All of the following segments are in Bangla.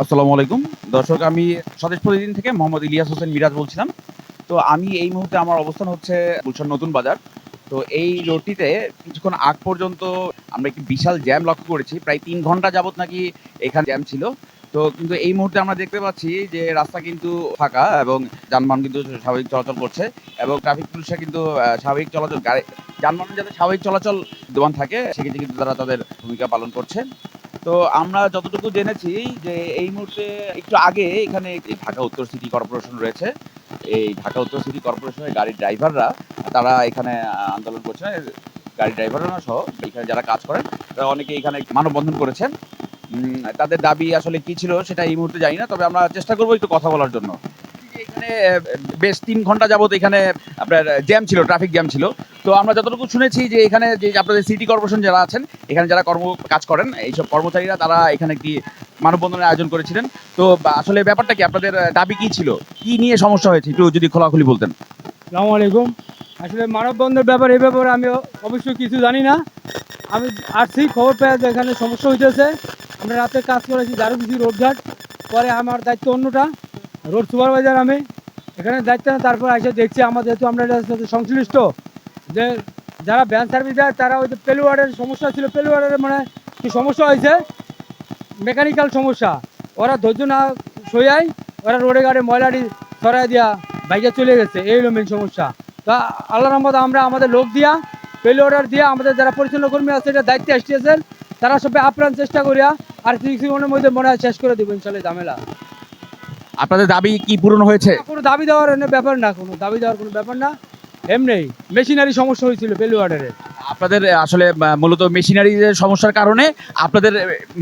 আসসালামু আলাইকুম। দর্শক, আমি স্বদেশ প্রতিদিন থেকে মোহাম্মদ ইলিয়াস হোসেন মিরাজ বলছিলাম। তো আমি এই মুহূর্তে আমার অবস্থান হচ্ছে গুলশান নতুন বাজার। তো এই রোডটিতে কিছুক্ষণ আগ পর্যন্ত আমরা একটি বিশাল জ্যাম লক্ষ্য করেছি। প্রায় তিন ঘণ্টা যাবত নাকি এখানে জ্যাম ছিল। তো কিন্তু এই মুহূর্তে আমরা দেখতে পাচ্ছি যে রাস্তা কিন্তু ফাঁকা এবং যানবাহন কিন্তু স্বাভাবিক চলাচল করছে এবং ট্রাফিক পুলিশরা কিন্তু স্বাভাবিক চলাচল গাড়ি যানবাহন যাতে স্বাভাবিক চলাচল দেওয়ান থাকে, সেক্ষেত্রে কিন্তু তারা তাদের ভূমিকা পালন করছে। তো আমরা যতটুকু জেনেছি যে এই মুহূর্তে একটু আগে এখানে ঢাকা উত্তর সিটি কর্পোরেশন রয়েছে। এই ঢাকা উত্তর সিটি কর্পোরেশনের গাড়ির ড্রাইভাররা তারা এখানে আন্দোলন করছে। গাড়ির ড্রাইভাররা সহ এখানে যারা কাজ করেন, তারা অনেকে এখানে মানববন্ধন করেছেন। তাদের দাবি আসলে কি ছিল সেটা এই মুহূর্তে জানি না, তবে আমরা চেষ্টা করব একটু কথা বলার জন্য। এখানে বেশ তিন ঘণ্টা যাবত এখানে আপনার জ্যাম ছিল ট্রাফিক জ্যাম ছিল। তো আমরা যতটুকু শুনেছি যে এখানে যে আপনাদের সিটি কর্পোরেশন যারা আছেন, এখানে যারা কর্ম কাজ করেন, এইসব কর্মচারীরা তারা এখানে একটি মানববন্ধনের আয়োজন করেছিলেন। তো আসলে ব্যাপারটা কি, আপনাদের দাবি কি ছিল? কি নিয়ে সমস্যা হয়েছে, একটু যদি খোলাখুলি বলতেন। সালামু আলাইকুম। আসলে মানববন্ধের ব্যাপার, এই ব্যাপারে আমি অবশ্যই কিছু জানি না। আমি আসছি, খবর পেয়ে যে এখানে সমস্যা হইতেছে। আমরা রাতে কাজ করেছি দারুবিসি রোডঘাট পরে আমার দায়িত্ব অন্যটা। রোড সুপারভাইজার আমি। এখানে দায়িত্ব না তারপর এসে দেখছি আমাদের যেহেতু আমরা সংশ্লিষ্ট, যে যারা ভ্যান সার্ভিস দেয়, তারা ওই যে পেলুয়ার্ডের সমস্যা ছিল পেলুয়ার্ডের মানে কি সমস্যা হয়েছে? মেকানিক্যাল সমস্যা। ওরা ধৈর্য না সইয়াই ওরা রোডে গাড়ি ময়লাটি সরাই দিয়া বাইকে চলে গেছে। এই হলো মেন সমস্যা। তা আল্লাহ রহমত আমরা আমাদের লোক দিয়া পেল অর্ডার দিয়া আমাদের যারা পরিচ্ছন্ন কর্মী আছে এটা দায়িত্বে আসতেছেন, তারা সবাই আপ্রাণ চেষ্টা করিয়া আর কিছুক্ষণের মধ্যে মনে হয় শেষ করে দেবো ইনশাল্লাহ ঝামেলা। আপনাদের দাবি কি পূরণ হয়েছে? কোনো দাবি দেওয়ার ব্যাপার না কোনো দাবি দেওয়ার কোনো ব্যাপার না। এমনি মেশিনারি সমস্যা হয়েছিল পেলু অর্ডারে আপনাদের আসলে মূলত মেশিনারি সমস্যার কারণে আপনাদের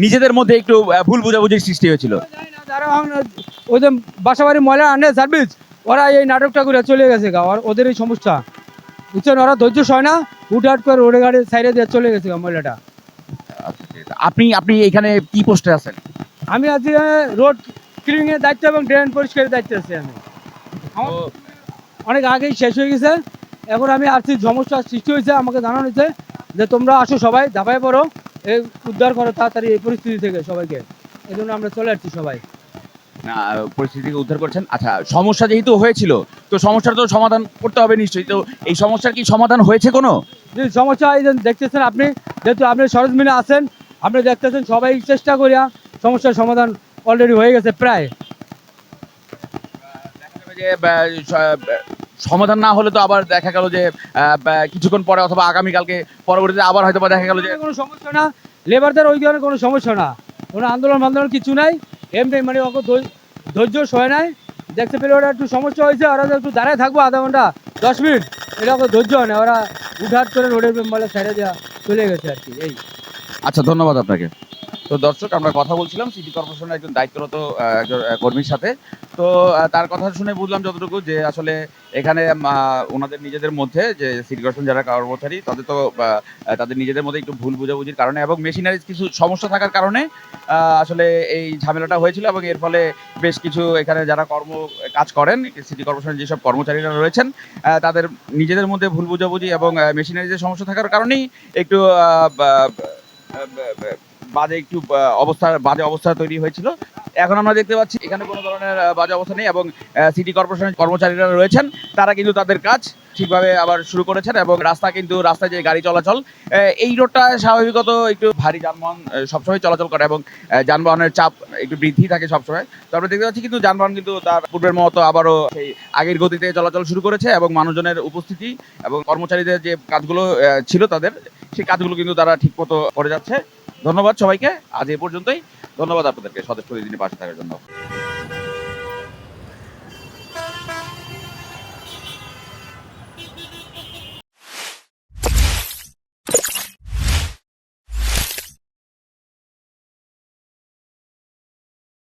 নিজেদের মধ্যে একটু ভুল বোঝাবুঝির সৃষ্টি হয়েছিল। যারা ওই যে বাসাবাড়ি ময়লা আনে সার্ভিস ওরা এই নাটকটা করে চলে গেছে গা ওদের এই সমস্যা। বুঝছেন ওরা ধৈর্য সয় না হুটহাট করে রোডে গাড়ি সাইডে দিয়ে চলে গেছে গা ময়লাটা। আপনি আপনি এখানে কি পোস্টে আছেন? আমি আজকে রোড ক্লিনিং এর দায়িত্ব এবং ড্রেন পরিষ্কারের দায়িত্ব আছে আমি। অনেক আগেই শেষ হয়ে গেছে। এখন আমি আর্থিক সমস্যার সৃষ্টি হয়েছে। আমাকে জানানো হয়েছে যে তোমরা আসো সবাই দাবায় পড়ো। এই উদ্ধার করো তাড়াতাড়ি এই পরিস্থিতি থেকে সবাইকে। এই জন্য আমরা চলে আসছি সবাই। না, পরিস্থিতিকে উদ্ধার করছেন। আচ্ছা সমস্যা যেহেতু হয়েছিল তো সমস্যার তো সমাধান করতে হবে নিশ্চয়ই। তো এই সমস্যার কি সমাধান হয়েছে কোনো? সমস্যা এই যে দেখতেছেন আপনি যেহেতু আপনি সরজমিনে আছেন আপনি দেখতেছেন সবাই চেষ্টা করিয়া সমস্যার সমাধান অলরেডি হয়ে গেছে প্রায়। যে সমাধান না হলে তো আবার দেখা গেল যে কিছুক্ষণ পরে অথবা আগামীকালকে পরবর্তীতে আবার হয়তো বা দেখা গেল যে কোনো সমস্যা না। লেবারদের ওই ধরনের কোনো সমস্যা না। কোনো আন্দোলন আন্দোলন কিছু নাই। এমনি মানে অত ধৈর্য সয় নাই। দেখতে পেলে ওরা একটু সমস্যা হয়েছে ওরা তো একটু দাঁড়ায় থাকব আধা ঘণ্টা দশ মিনিট। এটা অত ধৈর্য হয় না। ওরা উঠাট করে রোডের মানে ছেড়ে দেওয়া চলে গেছে আর কি এই। আচ্ছা ধন্যবাদ আপনাকে। তো দর্শক, আমরা কথা বলছিলাম, সিটি কর্পোরেশনের একজন দায়িত্বরত কর্মীর সাথে। তো তার কথা শুনে বুঝলাম যতটুকু যে আসলে এখানে ওনাদের নিজেদের মধ্যে যে সিটি কর্পোরেশন যারা কর্মচারী, তাদের তো তাদের নিজেদের মধ্যে একটু ভুল বোঝাবুঝির কারণে এবং মেশিনারিজ কিছু সমস্যা থাকার কারণে আসলে এই ঝামেলাটা হয়েছিল এবং এর ফলে বেশ কিছু এখানে যারা কর্ম, কাজ করেন, সিটি কর্পোরেশনের যেসব কর্মচারীরা রয়েছেন তাদের নিজেদের মধ্যে ভুল বোঝাবুঝি এবং মেশিনারিজের সমস্যা থাকার কারণেই একটু বাজে একটু অবস্থা, বাজে অবস্থা তৈরি হয়েছিল। এখন আমরা দেখতে পাচ্ছি এখানে কোনো ধরনের বাজে অবস্থা নেই এবং সিটি কর্পোরেশনের কর্মচারীরা রয়েছেন। তারা কিন্তু তাদের কাজ ঠিকভাবে আবার শুরু করেছেন এবং রাস্তা কিন্তু, রাস্তায় যে গাড়ি চলাচল এই রোডটা স্বাভাবিকত একটু ভারী যানবাহন সবসময় চলাচল করে এবং যানবাহনের চাপ একটু বৃদ্ধি থাকে সবসময়। তো আমরা দেখতে পাচ্ছি কিন্তু যানবাহন কিন্তু তার পূর্বের মতো আবারও সেই আগের গতিতে চলাচল শুরু করেছে এবং মানুষজনের উপস্থিতি এবং কর্মচারীদের যে কাজগুলো ছিল তাদের, সেই কাজগুলো কিন্তু তারা ঠিক মতো করে যাচ্ছে। ধন্যবাদ সবাইকে। আজ এ পর্যন্তই। ধন্যবাদ আপনাদেরকে। স্বদেশ প্রতিদিনের পাশে থাকার জন্য।